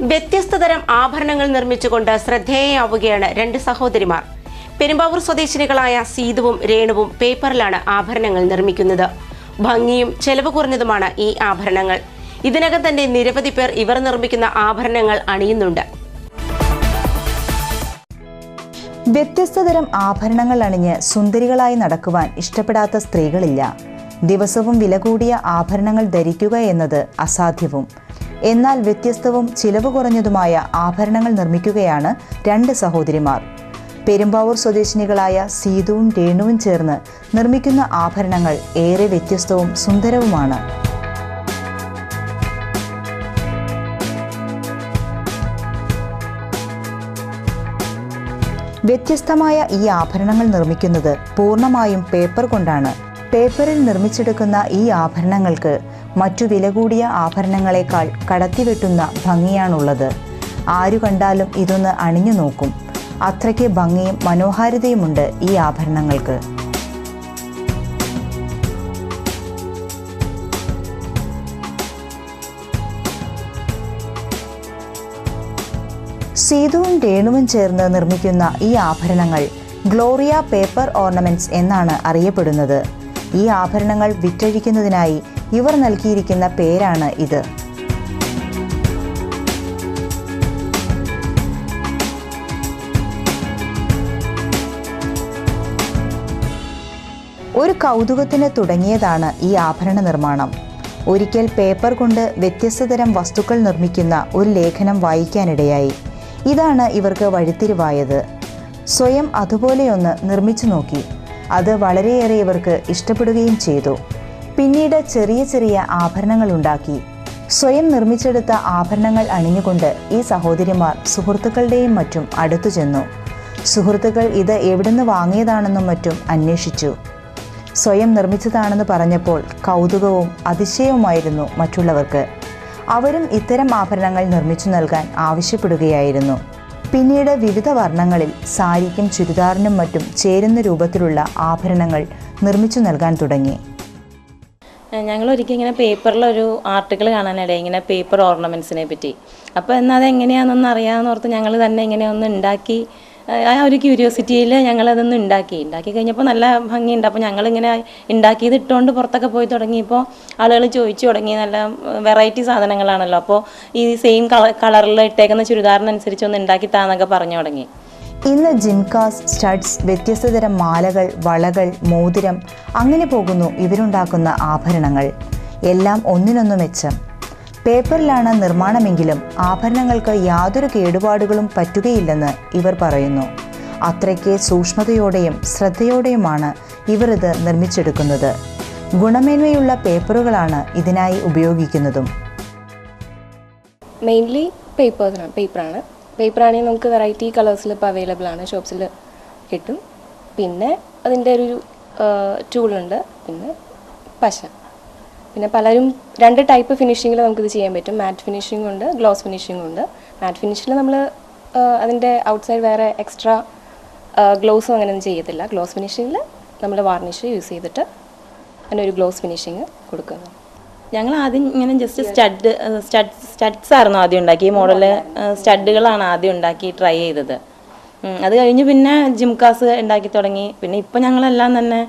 വ്യത്യസ്ത തരം ആഭരണങ്ങൾ നിർമ്മിച്ചുകൊണ്ട് ശ്രദ്ധേയയാവുകയാണ് രണ്ട് സഹോദരിമാർ. പെരുമ്പാവൂർ സ്വദേശിനികളായ സീതുവും രേണുവും പേപ്പറിലാണ് ആഭരണങ്ങൾ നിർമ്മിക്കുന്നത്. ഭംഗിയും ചെലവ് കുറഞ്ഞതുമാണ് ഈ ആഭരണങ്ങൾ. ഇതിനകം തന്നെ നിരവധി പേർ ഇവർ നിർമ്മിക്കുന്ന ആഭരണങ്ങൾ അണിയുന്നുണ്ട്. വ്യത്യസ്ത തരം ആഭരണങ്ങൾ അണിഞ്ഞ് സുന്ദരികളായി നടക്കുവാൻ ഇഷ്ടപ്പെടാത്ത സ്ത്രീകളില്ല. ദിവസവും വില കൂടിയ ആഭരണങ്ങൾ ധരിക്കുക എന്നത് അസാധ്യവും. എന്നാൽ വ്യത്യസ്തവും ചിലവ് കുറഞ്ഞതുമായ ആഭരണങ്ങൾ നിർമ്മിക്കുകയാണ് രണ്ട് സഹോദരിമാർ. പെരുമ്പാവൂർ സ്വദേശിനികളായ സീതുവും രേണുവും ചേർന്ന് നിർമ്മിക്കുന്ന ആഭരണങ്ങൾ ഏറെ വ്യത്യസ്തവും സുന്ദരവുമാണ്. വ്യത്യസ്തമായ ഈ ആഭരണങ്ങൾ നിർമ്മിക്കുന്നത് പൂർണമായും പേപ്പർ കൊണ്ടാണ്. പേപ്പറിൽ നിർമ്മിച്ചെടുക്കുന്ന ഈ ആഭരണങ്ങൾക്ക് മറ്റു വില കൂടിയ ആഭരണങ്ങളെക്കാൾ കടത്തിവെട്ടുന്ന ഭംഗിയാണുള്ളത്. ആരു കണ്ടാലും ഇതൊന്ന് അണിഞ്ഞു നോക്കും. അത്രയ്ക്ക് ഭംഗിയും മനോഹാരിതയുമുണ്ട് ഈ ആഭരണങ്ങൾക്ക്. സീതുവും രേണുവും ചേർന്ന് നിർമ്മിക്കുന്ന ഈ ആഭരണങ്ങൾ ഗ്ലോറിയ പേപ്പർ ഓർണമെന്റ്സ് എന്നാണ് അറിയപ്പെടുന്നത്. ഈ ആഭരണങ്ങൾ വിറ്റഴിക്കുന്നതിനായി ഇവർ നൽകിയിരിക്കുന്ന പേരാണ് ഇത്. ഒരു കൗതുകത്തിന് തുടങ്ങിയതാണ് ഈ ആഭരണ നിർമ്മാണം. ഒരിക്കൽ പേപ്പർ കൊണ്ട് വ്യത്യസ്ത തരം വസ്തുക്കൾ നിർമ്മിക്കുന്ന ഒരു ലേഖനം വായിക്കാനിടയായി. ഇതാണ് ഇവർക്ക് വഴിത്തിരിവായത്. സ്വയം അതുപോലെയൊന്ന് നിർമ്മിച്ചു നോക്കി. അത് വളരെയേറെ ഇവർക്ക് ഇഷ്ടപ്പെടുകയും ചെയ്തു. പിന്നീട് ചെറിയ ചെറിയ ആഭരണങ്ങൾ ഉണ്ടാക്കി സ്വയം നിർമ്മിച്ചെടുത്ത ആഭരണങ്ങൾ അണിഞ്ഞുകൊണ്ട് ഈ സഹോദരിമാർ സുഹൃത്തുക്കളുടെയും മറ്റും അടുത്തു ചെന്നു. സുഹൃത്തുക്കൾ ഇത് എവിടുന്ന് വാങ്ങിയതാണെന്നും മറ്റും അന്വേഷിച്ചു. സ്വയം നിർമ്മിച്ചതാണെന്ന് പറഞ്ഞപ്പോൾ കൗതുകവും അതിശയവുമായിരുന്നു മറ്റുള്ളവർക്ക്. അവരും ഇത്തരം ആഭരണങ്ങൾ നിർമ്മിച്ചു നൽകാൻ ആവശ്യപ്പെടുകയായിരുന്നു. പിന്നീട് വിവിധ വർണങ്ങളിൽ സാരിക്കും ചുരിദാറിനും മറ്റും ചേരുന്ന രൂപത്തിലുള്ള ആഭരണങ്ങൾ നിർമ്മിച്ചു നൽകാൻ തുടങ്ങി. ഞങ്ങൾ ഒരിക്കൽ ഇങ്ങനെ പേപ്പറിലൊരു ആർട്ടിക്കിൾ കാണാനിടയായി ഇങ്ങനെ പേപ്പർ ഓർണമെന്റ്സിനെ പറ്റി. അപ്പോൾ എന്നാൽ അത് എങ്ങനെയാണെന്നൊന്ന് അറിയാമെന്ന് ഓർത്ത് ഞങ്ങൾ തന്നെ ഇങ്ങനെ ഒന്ന് ഉണ്ടാക്കി ആ ഒരു ക്യൂരിയോസിറ്റിയിൽ ഞങ്ങളതൊന്ന് ഉണ്ടാക്കി ഉണ്ടാക്കി കഴിഞ്ഞപ്പോൾ നല്ല ഭംഗിയുണ്ട്. അപ്പോൾ ഞങ്ങളിങ്ങനെ ഉണ്ടാക്കിയത് ഇട്ടുകൊണ്ട് പുറത്തൊക്കെ പോയി തുടങ്ങിയപ്പോൾ ആളുകൾ ചോദിച്ചു തുടങ്ങി നല്ല വെറൈറ്റി സാധനങ്ങളാണല്ലോ. അപ്പോൾ ഈ സെയിം കളറിൽ ഇട്ടേക്കുന്ന ചുരിദാറിനനുസരിച്ച് ഒന്ന് ഉണ്ടാക്കി താന്നൊക്കെ പറഞ്ഞു തുടങ്ങി. ഇന്ന് ജിംകാസ് സ്റ്റഡ്സ് വ്യത്യസ്തതരം മാലകൾ വളകൾ മോതിരം അങ്ങനെ പോകുന്നു ഇവരുണ്ടാക്കുന്ന ആഭരണങ്ങൾ. എല്ലാം ഒന്നിനൊന്നു മെച്ചം. പേപ്പറിലാണ് നിർമ്മാണമെങ്കിലും ആഭരണങ്ങൾക്ക് യാതൊരു കേടുപാടുകളും പറ്റുകയില്ലെന്ന് ഇവർ പറയുന്നു. അത്രയ്ക്ക് സൂക്ഷ്മതയോടെയും ശ്രദ്ധയോടെയുമാണ് ഇവർ ഇത് നിർമ്മിച്ചെടുക്കുന്നത്. ഗുണമേന്മയുള്ള പേപ്പറുകളാണ് ഇതിനായി ഉപയോഗിക്കുന്നതും. മെയിൻലി പേപ്പേഴ്സാണ് പേപ്പറാണ് പേപ്പറാണെങ്കിൽ നമുക്ക് വെറൈറ്റി കളേഴ്സിൽ ഇപ്പോൾ അവൈലബിൾ ആണ്. ഷോപ്സിൽ കിട്ടും. പിന്നെ അതിന്റെ ഒരു ടൂളുണ്ട് പിന്നെ പശ. പിന്നെ പലരും രണ്ട് ടൈപ്പ് ഫിനിഷിങ്ങിൽ നമുക്കിത് ചെയ്യാൻ പറ്റും. മാറ്റ് ഫിനിഷിംഗ് ഉണ്ട് ഗ്ലോസ് ഫിനിഷിംഗ് ഉണ്ട്. മാറ്റ് ഫിനിഷിൽ നമ്മൾ അതിന്റെ ഔട്ട്സൈഡ് വേറെ എക്സ്ട്രാ ഗ്ലോസും അങ്ങനെയൊന്നും ചെയ്യത്തില്ല. ഗ്ലോസ് ഫിനിഷിങ്ങിൽ നമ്മൾ വാർണിഷ് യൂസ് ചെയ്തിട്ട് അതിനൊരു ഗ്ലോസ് ഫിനിഷിങ് കൊടുക്കുന്നു. ഞങ്ങൾ ആദ്യം ഇങ്ങനെ ജസ്റ്റ് സ്റ്റഡ് സ്റ്റഡ് സ്റ്റഡ്സ് ആയിരുന്നു ആദ്യം ഉണ്ടാക്കി ഈ മോഡൽ സ്റ്റഡുകളാണ് ആദ്യം ഉണ്ടാക്കി ട്രൈ ചെയ്തത്. അത് കഴിഞ്ഞ് പിന്നെ ജിംകാസ് ഉണ്ടാക്കി തുടങ്ങി. പിന്നെ ഇപ്പം ഞങ്ങളെല്ലാം തന്നെ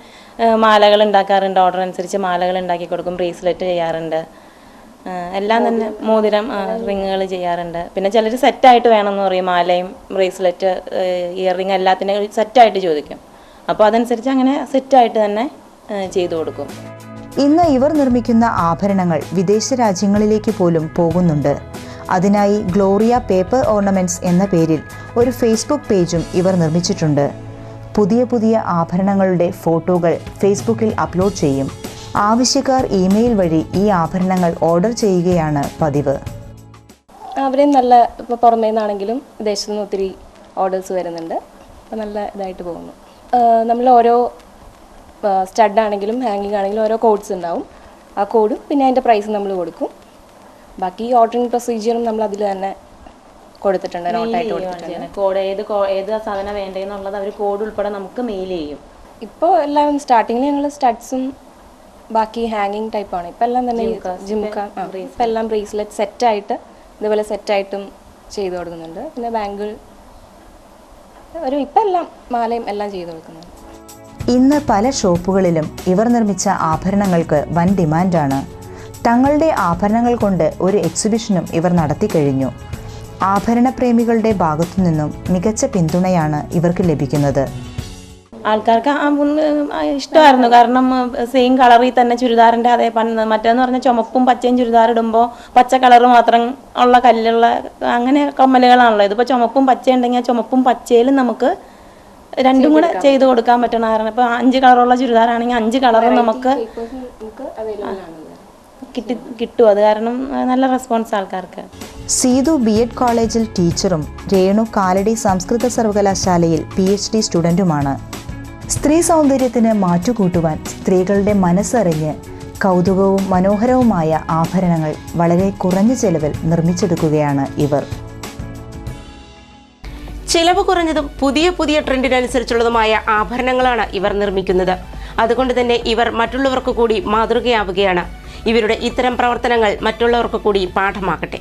മാലകൾ ഉണ്ടാക്കാറുണ്ട്. ഓർഡർ അനുസരിച്ച് മാലകൾ ഉണ്ടാക്കി കൊടുക്കും ബ്രേസ്ലെറ്റ് ചെയ്യാറുണ്ട്. എല്ലാം തന്നെ മോതിരം റിങ്ങുകൾ ചെയ്യാറുണ്ട്. പിന്നെ ചിലർ സെറ്റായിട്ട് വേണമെന്ന് പറയും മാലയും ബ്രേസ്ലെറ്റ് ഇയർ റിങ് എല്ലാത്തിനും സെറ്റായിട്ട് ചോദിക്കും. അപ്പോൾ അതനുസരിച്ച് അങ്ങനെ സെറ്റായിട്ട് തന്നെ ചെയ്തു കൊടുക്കും. ഇന്ന് ഇവർ നിർമ്മിക്കുന്ന ആഭരണങ്ങൾ വിദേശ രാജ്യങ്ങളിലേക്ക് പോലും പോകുന്നുണ്ട്. അതിനായി ഗ്ലോറിയ പേപ്പർ ഓർണമെന്റ്സ് എന്ന പേരിൽ ഒരു ഫേസ്ബുക്ക് പേജും ഇവർ നിർമ്മിച്ചിട്ടുണ്ട്. പുതിയ പുതിയ ആഭരണങ്ങളുടെ ഫോട്ടോകൾ ഫേസ്ബുക്കിൽ അപ്ലോഡ് ചെയ്യും. ആവശ്യക്കാർ ഇമെയിൽ വഴി ഈ ആഭരണങ്ങൾ ഓർഡർ ചെയ്യുകയാണ് പതിവ്. അവരെയും നല്ല ഇപ്പോൾ പുറമേ നിന്നാണെങ്കിലും വിദേശത്തു നിന്ന് ഒത്തിരി ഓർഡേഴ്സ് വരുന്നുണ്ട്. അപ്പോൾ നല്ല ഇതായിട്ട് പോകുന്നു. നമ്മൾ ഓരോ സ്റ്റഡ് ആണെങ്കിലും ഹാങ്ങിങ് ആണെങ്കിലും ഓരോ കോഡ്സ് ഉണ്ടാവും. ആ കോഡും പിന്നെ അതിന്റെ പ്രൈസും നമ്മൾ കൊടുക്കും. ബാക്കി ഓർഡറിങ് പ്രൊസീജിയറും നമ്മൾ അതിൽ തന്നെ കൊടുത്തിട്ടുണ്ട് നോട്ടായിട്ട് കൊടുത്തിട്ടുണ്ട്. കോഡ് ഏത് ഏത് സാധനം വേണ്ടതെന്നുള്ളത് അവർ കോഡ് ഉൾപ്പെടെ നമുക്ക് മെയിൽ ചെയ്യും. ഇപ്പോൾ എല്ലാം സ്റ്റാർട്ടിങ്ങിൽ ഞങ്ങൾ സ്റ്റഡ്സും ബാക്കി ഹാങ്ങിങ് ആണ്. ഇപ്പം എല്ലാം തന്നെ ഇപ്പം എല്ലാം ബ്രേസ്ലെറ്റ് സെറ്റായിട്ട് ഇതുപോലെ സെറ്റായിട്ടും ചെയ്തു കൊടുക്കുന്നുണ്ട്. പിന്നെ ബാങ്കിൾ ഒരു ഇപ്പം എല്ലാം മാലയും എല്ലാം ചെയ്തു കൊടുക്കുന്നുണ്ട്. ഇന്ന് പല ഷോപ്പുകളിലും ഇവർ നിർമ്മിച്ച ആഭരണങ്ങൾക്ക് വൻ ഡിമാൻഡാണ്. തങ്ങളുടെ ആഭരണങ്ങൾ കൊണ്ട് ഒരു എക്സിബിഷനും ഇവർ നടത്തി കഴിഞ്ഞു. ആഭരണ പ്രേമികളുടെ ഭാഗത്തു നിന്നും മികച്ച പിന്തുണയാണ് ഇവർക്ക് ലഭിക്കുന്നത്. ആൾക്കാർക്ക് ഇഷ്ടമായിരുന്നു. കാരണം സെയിം കളറിൽ തന്നെ ചുരിദാറിന്റെ അതേ പണ്ട് മറ്റേന്ന് പറഞ്ഞാൽ ചുമപ്പും പച്ചയും ചുരിദാർ ഇടുമ്പോൾ പച്ച കളർ മാത്രം ഉള്ള കല്ലുള്ള അങ്ങനെ കമ്മലുകളാണല്ലോ. ഇതിപ്പോൾ ചുമപ്പും പച്ച ഉണ്ടെങ്കിൽ ചുമപ്പും പച്ചയിലും നമുക്ക് രണ്ടും കൂടെ ചെയ്ത് കൊടുക്കാൻ പറ്റണ കാരണം. ഇപ്പൊ അഞ്ച് കളറുള്ള ചുരിദാറാണെങ്കിൽ അഞ്ച് കളറും നമുക്ക് നമുക്ക് അവൈലബിൾ ആണ് കിട്ടി കിട്ടും. അത് കാരണം നല്ല റെസ്പോൺസ് ആൾക്കാർക്ക്. സീതു ബി എഡ് കോളേജിൽ ടീച്ചറും രേണു കാലടി സംസ്കൃത സർവകലാശാലയിൽ പി എച്ച് ഡി സ്റ്റുഡന്റുമാണ് സ്ത്രീ സൗന്ദര്യത്തിന് മാറ്റുകൂട്ടുവാൻ സ്ത്രീകളുടെ മനസ്സറിഞ്ഞ് കൗതുകവും മനോഹരവുമായ ആഭരണങ്ങൾ വളരെ കുറഞ്ഞ ചെലവിൽ നിർമ്മിച്ചെടുക്കുകയാണ് ഇവർ. ചിലവ് കുറഞ്ഞതും പുതിയ പുതിയ ട്രെൻഡിനനുസരിച്ചുള്ളതുമായ ആഭരണങ്ങളാണ് ഇവർ നിർമ്മിക്കുന്നത്. അതുകൊണ്ട് തന്നെ ഇവർ മറ്റുള്ളവർക്ക് കൂടി മാതൃകയാവുകയാണ്. ഇവരുടെ ഇത്തരം പ്രവർത്തനങ്ങൾ മറ്റുള്ളവർക്ക് കൂടി പാഠമാകട്ടെ.